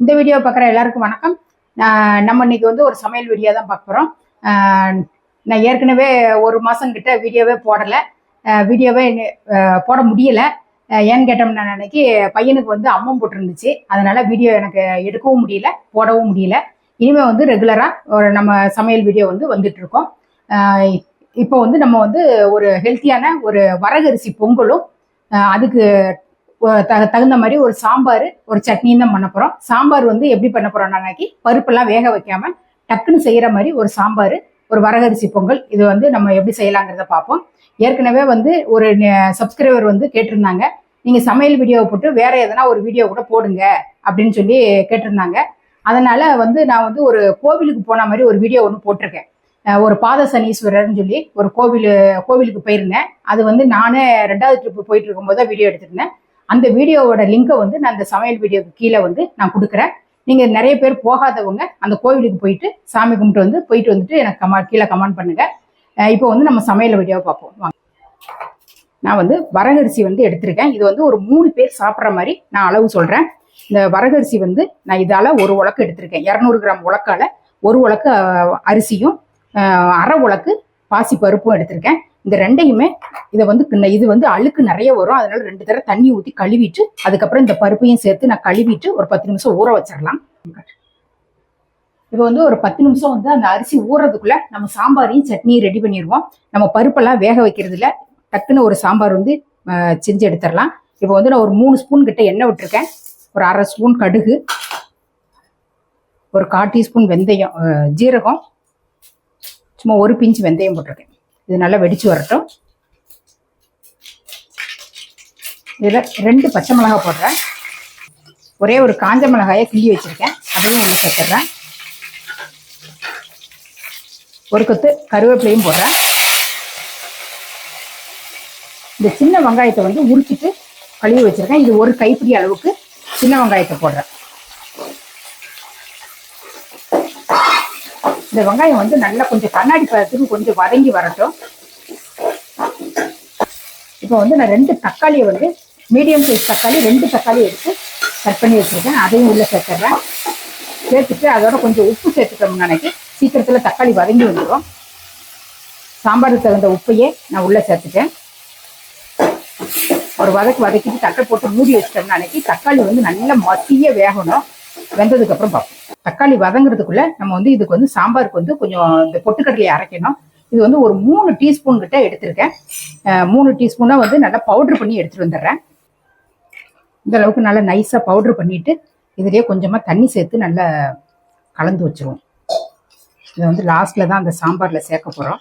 இந்த வீடியோ பார்க்குற எல்லாருக்கும் வணக்கம். நம்ம இன்னைக்கு வந்து ஒரு சமையல் வீடியோ தான் பார்க்க போகிறோம் நான் ஏற்கனவே ஒரு மாதம் கிட்ட வீடியோவே போடலை. வீடியோவே போட முடியலை. ஏன்னு கேட்டோம்னா அன்னைக்கு பையனுக்கு வந்து அம்மம் போட்டிருந்துச்சு. அதனால் வீடியோ எனக்கு எடுக்கவும் முடியல போடவும் முடியல. இனிமேல் வந்து ரெகுலராக ஒரு நம்ம சமையல் வீடியோ வந்து வந்துட்டுருக்கோம் இப்போ வந்து நம்ம வந்து ஒரு ஹெல்த்தியான ஒரு வரகரிசி பொங்கலும் அதுக்கு தகுந்த மாதிரி ஒரு சாம்பார் ஒரு சட்னியும் தான் பண்ண போகிறோம் சாம்பார் வந்து எப்படி பண்ண போறோம் நாளைக்கு பருப்பெல்லாம் வேக வைக்காமல் டக்குன்னு செய்கிற மாதிரி ஒரு சாம்பார் ஒரு வரகரிசி பொங்கல் இது வந்து நம்ம எப்படி செய்யலாங்கிறத பார்ப்போம். ஏற்கனவே வந்து ஒரு சப்ஸ்கிரைபர் வந்து கேட்டிருந்தாங்க. நீங்கள் சமையல் வீடியோவை போட்டு வேற எதனா ஒரு வீடியோ கூட போடுங்க அப்படின்னு சொல்லி கேட்டிருந்தாங்க. அதனால வந்து நான் வந்து ஒரு கோவிலுக்கு போன மாதிரி ஒரு வீடியோ ஒன்று போட்டிருக்கேன். ஒரு பாத சனீஸ்வரர்னு சொல்லி ஒரு கோவில் கோவிலுக்கு போயிருந்தேன். அது வந்து நானே ரெண்டாவது ட்ரிப்பு போயிட்டு இருக்கும்போது தான் வீடியோ எடுத்திருந்தேன். அந்த வீடியோவோட லிங்கை வந்து நான் அந்த சமையல் வீடியோக்கு கீழே வந்து நான் கொடுக்குறேன். நீங்க நிறைய பேர் போகாதவங்க அந்த கோவிலுக்கு போயிட்டு சாமி கும்பிட்டு வந்து போயிட்டு வந்துட்டு எனக்கு கமா கீழே கமெண்ட் பண்ணுங்க. இப்போ வந்து நம்ம சமையல் வீடியோவை பார்ப்போம். வாங்க. நான் வந்து வரகரிசி வந்து எடுத்திருக்கேன். இது வந்து ஒரு மூணு பேர் சாப்பிட்ற மாதிரி நான் அளவு சொல்றேன். இந்த வரகரிசி வந்து நான் இதால ஒரு உலக்கு எடுத்திருக்கேன். இரநூறு கிராம் உலக்கால ஒரு உலக்கு அரிசியும் அரை உலக்கு பாசி பருப்பும் எடுத்திருக்கேன். இந்த ரெண்டையுமே இதை வந்து கிண்ண- இது வந்து அழுக்கு நிறைய வரும். அதனால ரெண்டு தடவை தண்ணி ஊற்றி கழுவிட்டு அதுக்கப்புறம் இந்த பருப்பையும் சேர்த்து நான் கழுவிட்டு ஒரு பத்து நிமிஷம் ஊற வச்சிடலாம். இப்போ வந்து ஒரு பத்து நிமிஷம் வந்து அந்த அரிசி ஊறதுக்குள்ள நம்ம சாம்பாரையும் சட்னியும் ரெடி பண்ணிடுவோம். நம்ம பருப்பெல்லாம் வேக வைக்கிறதுல டக்குன்னு ஒரு சாம்பார் வந்து செஞ்சு எடுத்துடலாம். இப்போ வந்து நான் ஒரு மூணு ஸ்பூன் கிட்ட எண்ணெய் விட்டுருக்கேன். ஒரு அரை ஸ்பூன் கடுகு ஒரு கால் டீஸ்பூன் வெந்தயம் ஜீரகம் சும்மா ஒரு பிஞ்சு வெந்தயம் போட்டிருக்கேன். இது நல்லா வெடிச்சு வரட்டும். இதில் ரெண்டு பச்சை மிளகாய் போடுறேன். ஒரே ஒரு காஞ்ச மிளகாயை கிள்ளி வச்சிருக்கேன். அதையும் உள்ள சேர்த்துட்றேன் ஒரு கொத்து கருவேப்பிலையும் போடுறேன். இந்த சின்ன வெங்காயத்தை வந்து உரிச்சிட்டு கழுவி வச்சிருக்கேன். இது ஒரு கைப்பிடி அளவுக்கு சின்ன வெங்காயத்தை போடுறேன். இந்த வெங்காயம் வந்து நல்லா கொஞ்சம் கண்ணாடி பதத்துக்கு கொஞ்சம் வதங்கி வரட்டும். இப்போ வந்து நான் ரெண்டு தக்காளியை வந்து மீடியம் சைஸ் தக்காளி ரெண்டு தக்காளி எடுத்து கட் பண்ணி வச்சுருக்கேன். அதையும் உள்ளே சேர்த்துறேன். சேர்த்துட்டு அதோட கொஞ்சம் உப்பு சேர்த்துட்டோம்னு நினைக்கி சீக்கிரத்தில் தக்காளி வதங்கி வந்துடும் சாம்பாருக்கு தகுந்த உப்பையே நான் உள்ளே சேர்த்துட்டேன். ஒரு வதக்கு வதக்கிட்டு தட்டை போட்டு மூடி வச்சிட்டோம்னு நினைக்கி தக்காளி வந்து நல்லா மசிய வேகணும். வெந்ததுக்கு அப்புறம் பார்ப்போம். தக்காளி வதங்குறதுக்குள்ள நம்ம வந்து இதுக்கு வந்து சாம்பாருக்கு வந்து கொஞ்சம் இந்த பொட்டுக்கடலையை அரைக்கணும். இது வந்து ஒரு மூணு டீஸ்பூன் கிட்ட எடுத்திருக்கேன். மூணு டீஸ்பூனா வந்து நல்லா பவுடர் பண்ணி எடுத்துட்டு வந்துடுறேன். இந்த அளவுக்கு நல்லா நைஸாக பவுடர் பண்ணிட்டு இதுலேயே கொஞ்சமாக தண்ணி சேர்த்து நல்லா கலந்து வச்சிருவோம். இதை வந்து லாஸ்ட்ல தான் அந்த சாம்பாரில் சேர்க்க போகிறோம்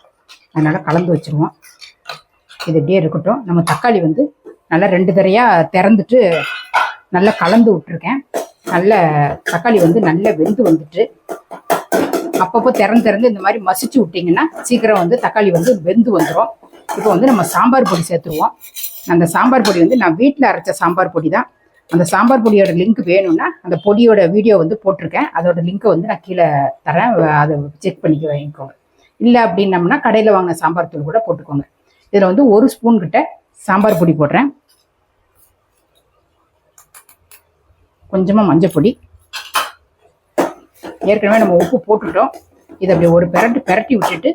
அதனால கலந்து வச்சிருவோம். இது இப்படியே இருக்கட்டும். நம்ம தக்காளி வந்து நல்லா ரெண்டு தரையாக திறந்துட்டு நல்லா கலந்து விட்டுருக்கேன். நல்ல தக்காளி வந்து நல்லா வெந்து வந்துட்டு அப்பப்போ திறந்து திறந்து இந்த மாதிரி மசிச்சு விட்டீங்கன்னா சீக்கிரம் வந்து தக்காளி வந்து வெந்து வந்துடும் இப்போ வந்து நம்ம சாம்பார் பொடி சேர்த்துருவோம். அந்த சாம்பார் பொடி வந்து நான் வீட்டில் அரைச்ச சாம்பார் பொடி தான். அந்த சாம்பார் பொடியோட லிங்க் வேணும்னா அந்த பொடியோட வீடியோ வந்து போட்டிருக்கேன். அதோட லிங்க்கை வந்து நான் கீழே தரேன். அதை செக் பண்ணிக்க வாங்கிக்கோங்க. இல்லை அப்படின்னம்னா கடையில் வாங்கின சாம்பார் தூள் கூட போட்டுக்கோங்க. இதில் வந்து ஒரு ஸ்பூன் கிட்ட சாம்பார் பொடி போடுறேன். கொஞ்சமாக மஞ்சள் பொடி. ஏற்கனவே நம்ம உப்பு போட்டுட்டோம் இதை அப்படி ஒரு பெரட்டு பெரட்டி விட்டுட்டு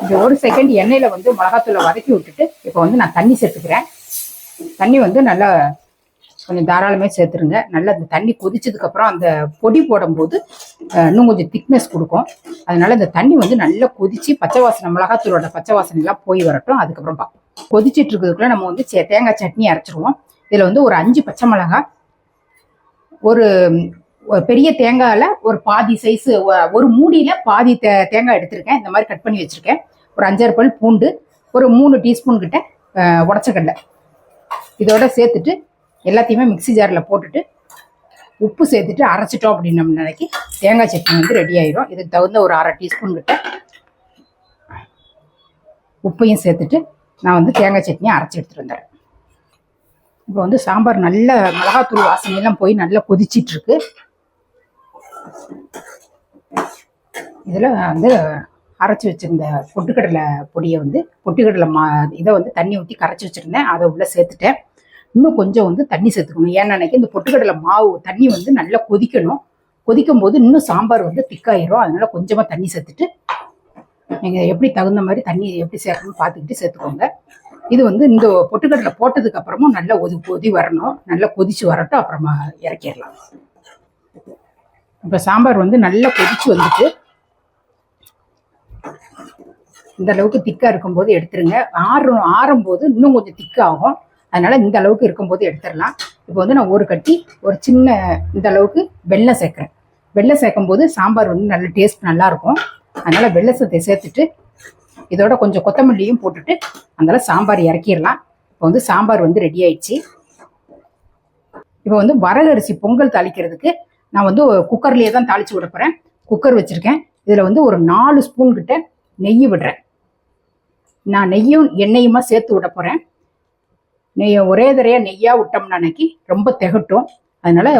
இப்படி ஒரு செகண்ட் எண்ணெயில் வந்து மிளகாத்தூளை வதக்கி விட்டுட்டு இப்போ வந்து நான் தண்ணி சேர்த்துக்கிறேன். தண்ணி வந்து நல்லா கொஞ்சம் தாராளமே சேர்த்துருங்க. நல்லா அந்த தண்ணி கொதிச்சதுக்கப்புறம் அந்த பொடி போடும்போது இன்னும் கொஞ்சம் திக்னஸ் கொடுக்கும். அதனால இந்த தண்ணி வந்து நல்லா கொதிச்சு பச்சை வாசனை மிளகாத்தூளோட பச்சை வாசனை எல்லாம் போய் வரட்டும். அதுக்கப்புறம் பார்ப்போம். கொதிச்சிட்டு இருக்கிறதுக்குள்ள நம்ம வந்து சே- தேங்காய் சட்னி அரைச்சிருவோம். இதில் வந்து ஒரு அஞ்சு பச்சை மிளகாய் ஒரு பெரிய தேங்காயில் ஒரு பாதி சைஸு ஒரு மூடியில் பாதி தே- தேங்காய் எடுத்திருக்கேன். இந்த மாதிரி கட் பண்ணி வச்சுருக்கேன். ஒரு அஞ்சாறு பல் பூண்டு ஒரு மூணு டீஸ்பூன் கிட்ட உடச்சக்கடலை. இதோட சேர்த்துட்டு எல்லாத்தையுமே மிக்ஸி ஜாரில் போட்டுட்டு உப்பு சேர்த்துட்டு அரைச்சிட்டோம் அப்படின்னு நம்ம நினைக்கி தேங்காய் சட்னி வந்து ரெடி ஆயிடும் இதுக்கு தகுந்த ஒரு அரை டீஸ்பூன் கிட்ட உப்பையும் சேர்த்துட்டு நான் வந்து தேங்காய் சட்னியை அரைச்சி எடுத்துட்டு வந்துடுறேன் இப்போ வந்து சாம்பார் நல்ல மிளகாத்தூள் வாசனையெல்லாம் போய் நல்லா கொதிச்சிட்டு இருக்கு இதில் வந்து அரைச்சி வச்சிருந்த பொட்டுக்கடலை பொடியை வந்து பொட்டுக்கடலை மா இதை வந்து தண்ணி ஊற்றி கரைச்சி வச்சிருந்தேன். அதை உள்ளே சேர்த்துட்டேன். இன்னும் கொஞ்சம் வந்து தண்ணி சேர்த்துக்கணும். ஏன்னா இந்த பொட்டுக்கடலை மாவு தண்ணி வந்து நல்லா கொதிக்கணும். கொதிக்கும் போது இன்னும் சாம்பார் வந்து திக்காயிரும் அதனால கொஞ்சமாக தண்ணி சேர்த்துட்டு நீங்கள் எப்படி தகுந்த மாதிரி தண்ணி எப்படி சேர்க்கணும்னு பார்த்துக்கிட்டு சேர்த்துக்கோங்க. இது வந்து இந்த பொட்டுக்கடலை போட்டதுக்கு அப்புறமும் நல்லா ஒதி கொதி வரணும். நல்லா கொதிச்சு வரட்டும். அப்புறமா இறக்கிடலாம். இப்போ சாம்பார் வந்து நல்லா கொதிச்சு வந்துட்டு இந்த அளவுக்கு திக்காக இருக்கும்போது எடுத்துருங்க. ஆறும் ஆறும்போது இன்னும் கொஞ்சம் திக்காகும். அதனால இந்த அளவுக்கு இருக்கும்போது எடுத்துடலாம். இப்போ வந்து நான் ஒரு கட்டி ஒரு சின்ன இந்த அளவுக்கு வெள்ளம் சேர்க்குறேன். வெள்ளம் சேர்க்கும் போது சாம்பார் வந்து நல்ல டேஸ்ட் நல்லா அதனால் வெள்ளை சத்தை சேர்த்துட்டு இதோட கொஞ்சம் கொத்தமல்லியும் போட்டுட்டு அதனால் சாம்பார் இறக்கிடலாம். இப்போ வந்து சாம்பார் வந்து ரெடி ஆயிடுச்சு. இப்போ வந்து வரகரிசி பொங்கல் தாளிக்கிறதுக்கு நான் வந்து குக்கர்லேயே தான் தாளிச்சு விட போகிறேன் குக்கர் வச்சுருக்கேன். இதில் வந்து ஒரு நாலு ஸ்பூன் கிட்ட நெய் விடுறேன். நான் நெய்யும் எண்ணெயுமா சேர்த்து விட போகிறேன் நெய் ஒரே தரையாக நெய்யாக விட்டோம்னா அன்னைக்கு ரொம்ப திகட்டும். அதனால்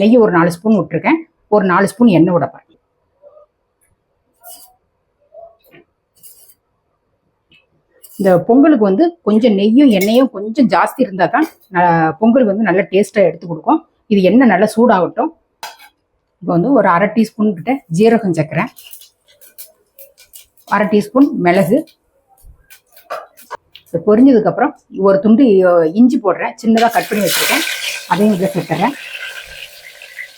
நெய் ஒரு நாலு ஸ்பூன் விட்டுருக்கேன். ஒரு நாலு ஸ்பூன் எண்ணெய் விட போகிறேன் இந்த பொங்கலுக்கு வந்து கொஞ்சம் நெய்யும் எண்ணெயும் கொஞ்சம் ஜாஸ்தி இருந்தால் தான் பொங்கலுக்கு வந்து நல்ல டேஸ்ட்டாக எடுத்து கொடுக்கும். இது எண்ணெய் நல்லா சூடாகட்டும். இப்போ வந்து ஒரு அரை டீஸ்பூன் கிட்ட ஜீரகம் சக்கரை அரை டீஸ்பூன் மிளகு. இப்போ பொரிஞ்சதுக்கப்புறம் ஒரு துண்டு இஞ்சி போடுறேன். சின்னதாக கட் பண்ணி வச்சுருக்கேன். அதையும் இதில் சேர்த்துறேன்.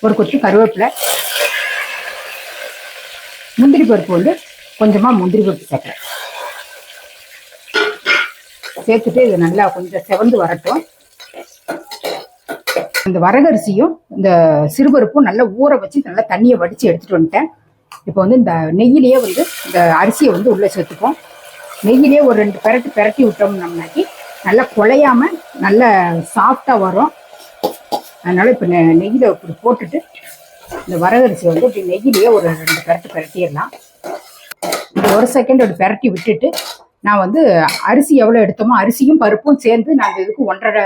ஒரு கொத்து கருவேப்பிலை. முந்திரி பருப்பு வந்து கொஞ்சமாக முந்திரி பருப்பு சேர்க்குறேன். சேர்த்துட்டு இது நல்லா கொஞ்சம் செவந்து வரட்டும். இந்த வரகரிசியும் இந்த சிறுபருப்பும் நல்லா ஊற வச்சு நல்லா தண்ணியை வடித்து எடுத்துட்டு வந்துட்டேன். இப்போ வந்து இந்த நெய்யிலேயே வந்து இந்த அரிசியை வந்து உள்ளே சேர்த்துப்போம். நெய்யிலேயே ஒரு ரெண்டு பெரட்டு பெரட்டி விட்டோம்னாக்கி நல்லா குழையாம நல்லா சாஃப்டாக வரும். அதனால் இப்போ நெய்யில் இப்படி போட்டுட்டு இந்த வரகரிசி வந்து இப்படி நெய்யிலேயே ஒரு ரெண்டு பெரட்டு பெரட்டிடலாம். ஒரு செகண்ட் ஒரு பெரட்டி விட்டுட்டு நான் வந்து அரிசி எவ்வளோ எடுத்தோமோ அரிசியும் பருப்பும் சேர்ந்து நான் இந்த இதுக்கு ஒன்றரை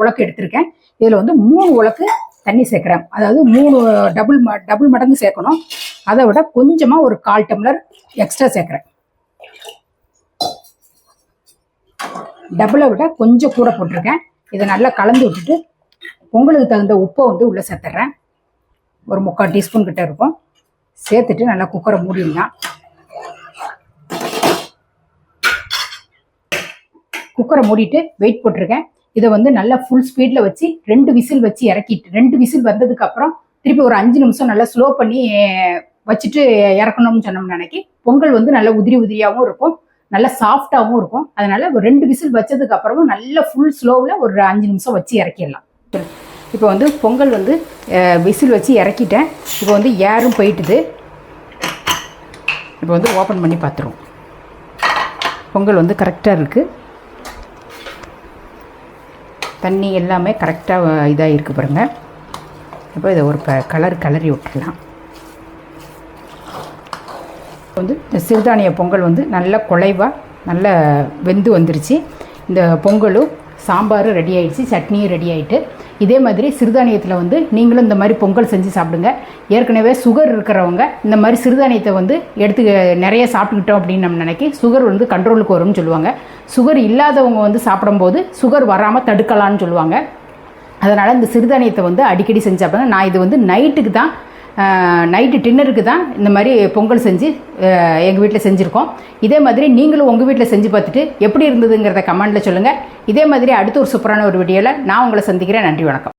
உலக்கு எடுத்திருக்கேன். இதில் வந்து மூணு உலக்கு தண்ணி சேர்க்குறேன். அதாவது மூணு டபுள் ம டபுள் மடங்கு சேர்க்கணும். அதை விட கொஞ்சமாக ஒரு கால் டம்ளர் எக்ஸ்ட்ரா சேர்க்குறேன். டபுளை விட கொஞ்சம் கூட போட்டிருக்கேன். இதை நல்லா கலந்து விட்டுட்டு பொங்கலுக்கு தகுந்த உப்பை வந்து உள்ளே சேர்த்துட்றேன் ஒரு முக்கால் டீஸ்பூன் கிட்ட இருக்கும். சேர்த்துட்டு நல்லா குக்கரை மூடிடலாம். குக்கரை மூடிட்டு வெயிட் போட்டிருக்கேன். இதை வந்து நல்லா ஃபுல் ஸ்பீடில் வச்சு ரெண்டு விசில் வச்சு இறக்கிட்டு ரெண்டு விசில் வந்ததுக்கு அப்புறம் திருப்பி ஒரு அஞ்சு நிமிஷம் நல்லா ஸ்லோ பண்ணி வச்சுட்டு இறக்கணும்னு சொன்னோம்னு நினைக்கி பொங்கல் வந்து நல்லா உதிரி உதிரியாகவும் இருக்கும் நல்லா சாஃப்டாகவும் இருக்கும். அதனால ஒரு ரெண்டு விசில் வச்சதுக்கு அப்புறமும் நல்ல ஃபுல் ஸ்லோவில் ஒரு அஞ்சு நிமிஷம் வச்சு இறக்கிடலாம். இப்போ வந்து பொங்கல் வந்து விசில் வச்சு இறக்கிட்டேன். இப்போ வந்து ஏரும் போயிட்டுது. இப்போ வந்து ஓப்பன் பண்ணி பார்த்துருவோம். பொங்கல் வந்து கரெக்டாக இருக்குது தண்ணி எல்லாமே கரெக்டாக இதாக இருக்குது பாருங்கள் இப்போ இதை ஒரு க கலர் கலரி விட்டுடலாம். வந்து இந்த சிறுதானிய பொங்கல் வந்து நல்ல குலைவாக நல்ல வெந்து வந்துருச்சு. இந்த பொங்கலும் சாம்பாரும் ரெடி ஆகிடுச்சு சட்னியும் ரெடி ஆகிட்டு இதே மாதிரி சிறுதானியத்தில் வந்து நீங்களும் இந்த மாதிரி பொங்கல் செஞ்சு சாப்பிடுங்க. ஏற்கனவே சுகர் இருக்கிறவங்க இந்த மாதிரி சிறுதானியத்தை வந்து எடுத்து நிறைய சாப்பிட்டுக்கிட்டோம் அப்படின்னு நம்ம நினைக்கி சுகர் வந்து கண்ட்ரோலுக்கு வரும்னு சொல்லுவாங்க. சுகர் இல்லாதவங்க வந்து சாப்பிடும்போது சுகர் வராமல் தடுக்கலான்னு சொல்லுவாங்க. அதனால் இந்த சிறுதானியத்தை வந்து அடிக்கடி செஞ்சு சாப்பிடுங்க. நான் இது வந்து நைட்டுக்கு தான் நைட்டு டின்னருக்கு தான் இந்த மாதிரி பொங்கல் செஞ்சு எங்கள் வீட்டில் செஞ்சுருக்கோம். இதே மாதிரி நீங்களும் உங்கள் வீட்டில் செஞ்சு பார்த்துட்டு எப்படி இருந்ததுங்கிறத கமெண்டில் சொல்லுங்கள் இதே மாதிரி அடுத்த ஒரு சூப்பரான ஒரு வீடியோவில் நான் உங்களை சந்திக்கிறேன். நன்றி வணக்கம்.